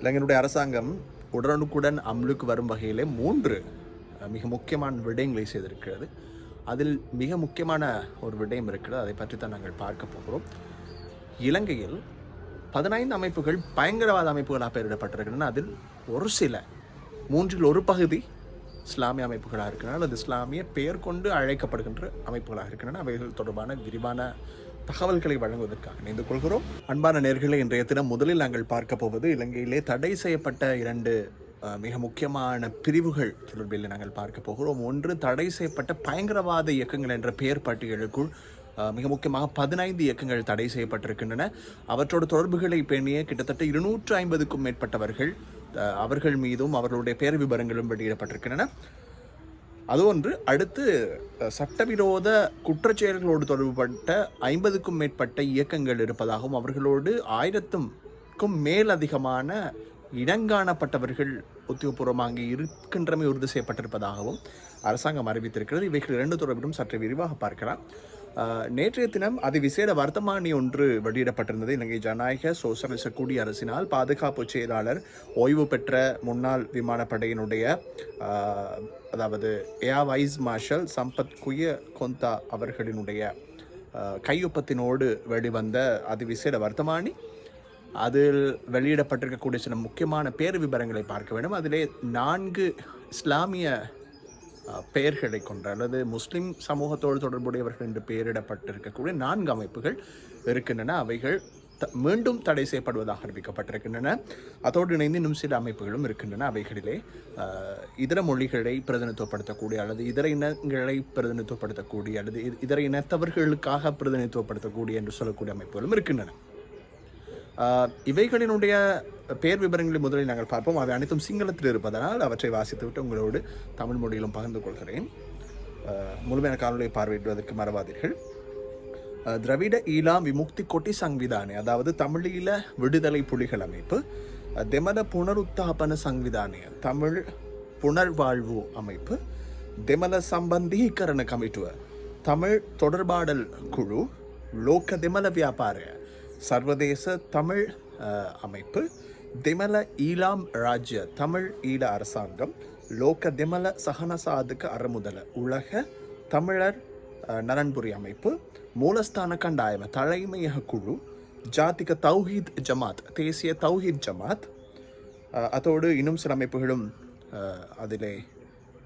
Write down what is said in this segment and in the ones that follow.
இலங்கையினுடைய அரசாங்கம் உடனுக்குடன் அமலுக்கு வரும் வகையிலே மூன்று மிக முக்கியமான விடயங்களை செய்திருக்கிறது. அதில் மிக முக்கியமான ஒரு விடயம் இருக்கிறது. அதை பற்றி தான் நாங்கள் பார்க்க போகிறோம். இலங்கையில் பதினைந்து அமைப்புகள் பயங்கரவாத அமைப்புகளாக பெயரிடப்பட்டிருக்கின்றன. அதில் ஒரு சில மூன்றில் ஒரு பகுதி இஸ்லாமிய அமைப்புகளாக இருக்கின்றன. அல்லது இஸ்லாமிய பெயர் கொண்டு அழைக்கப்படுகின்ற அமைப்புகளாக இருக்கின்றன. அவைகள் தொடர்பான விரிவான தகவல்களை வழங்குவதற்காக இணைந்து கொள்கிறோம். அன்பான நேர்களை இன்றைய தினம் முதலில் நாங்கள் பார்க்க போவது இலங்கையிலே தடை செய்யப்பட்ட இரண்டு மிக முக்கியமான பிரிவுகள் தொடர்பில் நாங்கள் பார்க்க போகிறோம். ஒன்று தடை செய்யப்பட்ட பயங்கரவாத இயக்கங்கள் என்ற பெயர் பட்டியலுக்குள் மிக முக்கியமாக பதினைந்து இயக்கங்கள் தடை செய்யப்பட்டிருக்கின்றன. அவற்றோட தொடர்புகளை பேணிய கிட்டத்தட்ட இருநூற்று ஐம்பதுக்கும் மேற்பட்டவர்கள் அவர்கள் மீதும் அவர்களுடைய பேர் விபரங்களும் வெளியிடப்பட்டிருக்கின்றன. அது ஒன்று. அடுத்து சட்டவிரோத குற்றச்செயல்களோடு தொடர்புபட்ட ஐம்பதுக்கும் மேற்பட்ட இயக்கங்கள் இருப்பதாகவும் அவர்களோடு ஆயிரத்துக்கும் மேல் அதிகமான இடங்காணப்பட்டவர்கள் உத்தியோகபூர்வமாக அங்கே இருக்கின்றமை உறுதி செய்யப்பட்டிருப்பதாகவும் அரசாங்கம் அறிவித்திருக்கிறது. இவைகள் இரண்டு தொடர்பிலும் சற்று விரிவாக பார்க்கலாம். நேற்றைய தினம் அதிவிசேட வர்த்தமானி ஒன்று வெளியிடப்பட்டிருந்தது. இலங்கை ஜனநாயக சோசலிச குடியரசினால் பாதுகாப்பு செயலாளர் ஓய்வு பெற்ற முன்னாள் விமானப்படையினுடைய அதாவது air vice marshal Sampath Thuyacontha அவர்களினுடைய கையொப்பத்தினோடு வெளிவந்த அதிவிசேட வர்த்தமானி. அதில் வெளியிடப்பட்டிருக்கக்கூடிய சில முக்கியமான பேர் விபரங்களை பார்க்க வேண்டும். அதிலே நான்கு இஸ்லாமிய பெயர்களை கொண்ட அல்லது முஸ்லீம் சமூகத்தோடு தொடர்புடையவர்கள் என்று பெயரிடப்பட்டிருக்கக்கூடிய நான்கு அமைப்புகள் இருக்கின்றன. அவைகள் த- மீண்டும் தடை செய்யப்படுவதாக அறிவிக்கப்பட்டிருக்கின்றன. அதோடு இணைந்து இன்னும் சில அமைப்புகளும் இருக்கின்றன. அவைகளிலே இதர மொழிகளை பிரதிநிதித்துவப்படுத்தக்கூடிய அல்லது இதர இனங்களை பிரதிநிதித்துவப்படுத்தக்கூடிய அல்லது இதர இனத்தவர்களுக்காக பிரதிநிதித்துவப்படுத்தக்கூடிய என்று சொல்லக்கூடிய அமைப்புகளும் இருக்கின்றன. இவைகளினுடைய பேர் விவரங்களை முதலில் நாங்கள் பார்ப்போம். அவை அனைத்தும் சிங்களத்தில் இருப்பதனால் அவற்றை வாசித்துவிட்டு உங்களோடு தமிழ் மொழியிலும் பகிர்ந்து கொள்கிறேன். முழுமையான காணொலியை பார்வையிடுவதற்கு மறவாதீர்கள். திராவிட ஈழாம் விமுக்தி கொட்டி சங்விதானே அதாவது தமிழீழ விடுதலை புலிகள் அமைப்பு ஆஹ் தெமல புனருத்தாபன சங்விதானே தமிழ் புனர்வாழ்வு அமைப்பு தெமல சம்பந்தீகரண கமிட்டுவ தமிழ் தொடர்பாடல் குழு லோக தெமல வியாபார சர்வதேச தமிழ் அமைப்பு. திமல ஈலாம் ராஜ்ய தமிழ் ஈழ அரசாங்கம். லோக திமல சகனசாதுக்கு அறமுதல உலக தமிழர் நலன்புரி அமைப்பு. மூலஸ்தான கண்டாயம தலைமையக குழு. ஜாத்திக தௌஹீத் ஜமாத் தேசிய தௌஹீத் ஜமாத். அதோடு இன்னும் சில அமைப்புகளும் அதிலே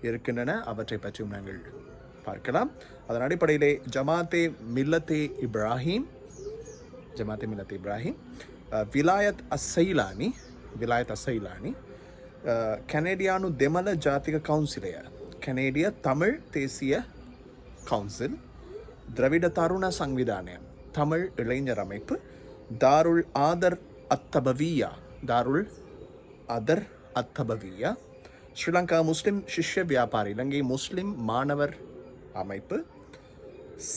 இருக்கின்றன. அவற்றை பற்றியும் நாங்கள் பார்க்கலாம். அதன் அடிப்படையிலே ஜமாத்தே மில்லத்தே இப்ராஹிம். ஜமாத்தே மில்லத் இப்ராஹிம் அஹ், விலாயத் அசைலானி விலாயத் அசைலானி அஹ், கனேடியானு தெமல ஜாதிக கவுன்சிலய கனேடிய தமிழ் தேசிய கவுன்சில் திரவிட தருண சங்விதானம் தமிழ் இளைஞர் அமைப்பு தாருல் ஆதர் அத்தபவியா தாருல் அதர் அத்தபவியா ஸ்ரீலங்கா முஸ்லிம் சிஷ்ய வியாபாரி இலங்கை முஸ்லிம் மாணவர் அமைப்பு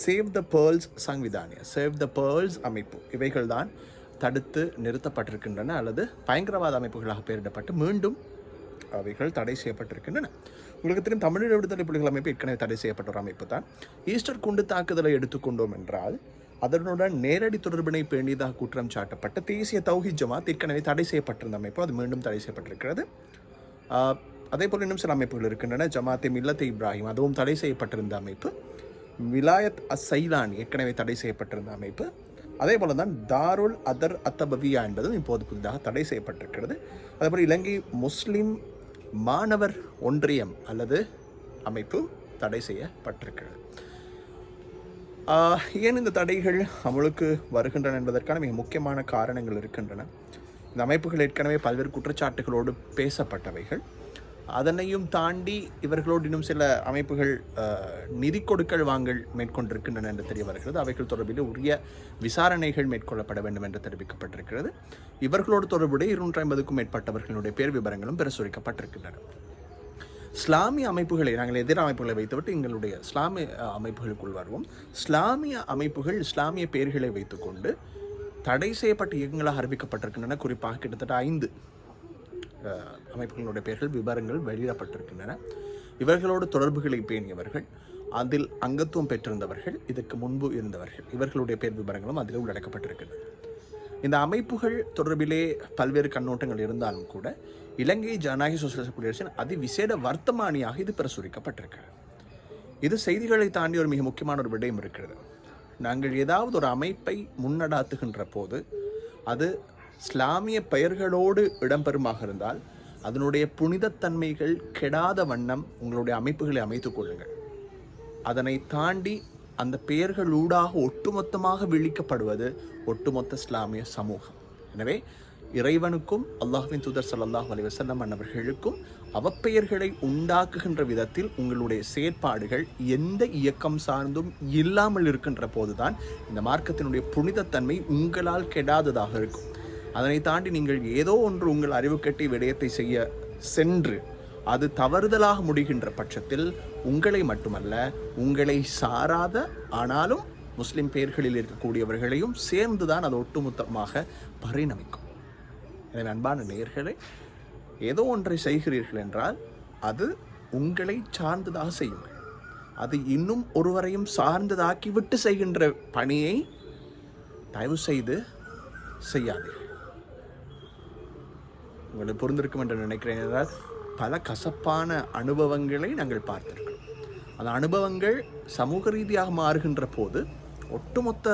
சேவ் த பேர்ல்ஸ் சங்விதானிய சேவ் த பேர்ல்ஸ் அமைப்பு. இவைகள்தான் தடுத்து நிறுத்தப்பட்டிருக்கின்றன அல்லது பயங்கரவாத அமைப்புகளாக பெயரிடப்பட்டு மீண்டும் அவைகள் தடை செய்யப்பட்டிருக்கின்றன. உங்களுக்கு தெரியும் தமிழீழ விடுதலை புலிகள் அமைப்பு ஏற்கனவே தடை செய்யப்பட்ட ஒரு அமைப்பு தான் ஈஸ்டர் குண்டு தாக்குதலை எடுத்துக்கொண்டோம் என்றால் அதனுடன் நேரடி தொடர்பினை பேணியதாக குற்றம் சாட்டப்பட்ட தேசிய தௌஹி ஜமாத் ஏற்கனவே தடை செய்யப்பட்டிருந்த அமைப்பு அது மீண்டும் தடை செய்யப்பட்டிருக்கிறது. அதே போல் இன்னும் சில அமைப்புகள் இருக்கின்றன. ஜமாத்தே மில்லத்தே இப்ராஹிம் அதுவும் தடை செய்யப்பட்டிருந்த அமைப்பு. விலாயத் அசைலான் ஏற்கனவே தடை செய்யப்பட்டிருந்த அமைப்பு. அதே போல தான் தாருல் அதர் அத்தபவியா என்பதும் இப்போது புதிதாக தடை செய்யப்பட்டிருக்கிறது. அதேபோல் இலங்கை முஸ்லிம் மாணவர் ஒன்றியம் அல்லது அமைப்பு தடை செய்யப்பட்டிருக்கிறது. ஏன் இந்த தடைகள் அமலுக்கு வருகின்றன என்பதற்கான மிக முக்கியமான காரணங்கள் இருக்கின்றன. இந்த அமைப்புகள் ஏற்கனவே பல்வேறு குற்றச்சாட்டுகளோடு பேசப்பட்டவைகள். அதனையும் தாண்டி இவர்களோடு இன்னும் சில அமைப்புகள் நிதி கொடுக்கல் வாங்கல் மேற்கொண்டிருக்கின்றன என்று தெரிய வருகிறது அவைகள் தொடர்பில் உரிய விசாரணைகள் மேற்கொள்ளப்பட வேண்டும் என்று தெரிவிக்கப்பட்டிருக்கிறது. இவர்களோடு தொடர்புடைய இருநூற்றி ஐம்பதுக்கும் மேற்பட்டவர்களுடைய பேர் விவரங்களும் பிரசுரிக்கப்பட்டிருக்கின்றன. இஸ்லாமிய அமைப்புகளை நாங்கள் எதிர் அமைப்புகளை வைத்துவிட்டு எங்களுடைய இஸ்லாமிய அமைப்புகளுக்குள் வருவோம். இஸ்லாமிய அமைப்புகள் இஸ்லாமிய பெயர்களை வைத்துக்கொண்டு தடை செய்யப்பட்ட இயக்கங்களாக அறிவிக்கப்பட்டிருக்கின்றன. குறிப்பாக கிட்டத்தட்ட ஐந்து. அமைப்புகளுடைய பெயர்கள் விவரங்கள் வெளியிடப்பட்டிருக்கின்றன. இவர்களோடு தொடர்புகளை பேணியவர்கள் அதில் அங்கத்துவம் பெற்றிருந்தவர்கள் இதற்கு முன்பு இருந்தவர்கள். இவர்களுடைய பேர் விவரங்களும் அதில் உள்ளடக்கப்பட்டிருக்கின்றன. இந்த அமைப்புகள் தொடர்பிலே பல்வேறு கண்ணோட்டங்கள் இருந்தாலும் கூட இலங்கை ஜனநாயக சோசியலிச குடியரசின் அதிவிசேட வர்த்தமானியாக இது பிரசுரிக்கப்பட்டிருக்கிறது. இது செய்திகளை தாண்டி ஒரு மிக முக்கியமான ஒரு விடயம் இருக்கிறது. நாங்கள் ஏதாவது ஒரு அமைப்பை முன்னடாத்துகின்ற போது அது இஸ்லாமிய பெயர்களோடு இடம்பெறுமாக இருந்தால் அதனுடைய புனிதத்தன்மைகள் கெடாத வண்ணம் உங்களுடைய அமைப்புகளை அமைத்துக் கொள்ளுங்கள். அதனை தாண்டி அந்த பெயர்களூடாக ஒட்டுமொத்தமாக விழிக்கப்படுவது ஒட்டுமொத்த இஸ்லாமிய சமூகம். எனவே இறைவனுக்கும் அல்லாஹ்வின் தூதர் சல்லாஹ் அலைஹி அன்னவர்களுக்கும் அவப்பெயர்களை உண்டாக்குகின்ற விதத்தில் உங்களுடைய செயற்பாடுகள் எந்த இயக்கம் சார்ந்தும் இல்லாமல் இருக்கின்ற போதுதான் இந்த மார்க்கத்தினுடைய புனிதத்தன்மை உங்களால் கெடாததாக இருக்கும். அதனை தாண்டி நீங்கள் ஏதோ ஒன்று உங்கள் அறிவு கட்டி விடயத்தை செய்ய சென்று அது தவறுதலாக முடிகின்ற பட்சத்தில் உங்களை மட்டுமல்ல உங்களை சாராத ஆனாலும் முஸ்லிம் பெயர்களில் இருக்கக்கூடியவர்களையும் சேர்ந்துதான் அது ஒட்டுமொத்தமாக பரிணமிக்கும். எனவே அன்பான நேர்களை ஏதோ ஒன்றை செய்கிறீர்கள் என்றால் அது உங்களை சார்ந்ததாக செய்யுங்கள். அது இன்னும் ஒருவரையும் சார்ந்ததாக்கி விட்டு செய்கின்ற பணியை தயவு செய்து செய்யாதீர்கள். உங்களுக்கு பொருந்திருக்கும் என்று நினைக்கிறேன் என்றால் பல கசப்பான அனுபவங்களை நாங்கள் பார்த்திருக்கிறோம். அந்த அனுபவங்கள் சமூக ரீதியாக மாறுகின்ற போது ஒட்டுமொத்த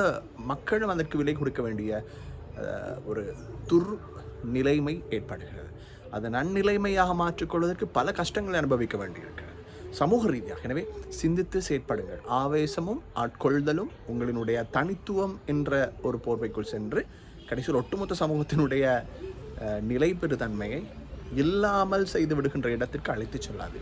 மக்களும் அதற்கு விலை கொடுக்க வேண்டிய ஒரு துர் நிலைமை ஏற்படுகிறது. அதை நன்னிலைமையாக மாற்றிக்கொள்வதற்கு பல கஷ்டங்களை அனுபவிக்க வேண்டியிருக்கிறது. சமூக ரீதியாக. எனவே சிந்தித்து செயற்படுங்கள். ஆவேசமும் ஆட்கொள்தலும் உங்களினுடைய தனித்துவம் என்ற ஒரு போர்வைக்குள் சென்று கடைசியில் ஒட்டுமொத்த சமூகத்தினுடைய நிலைபெறுதன்மையை இல்லாமல் செய்து விடுகின்ற இடத்திற்கு அழைத்துச் சொல்லாது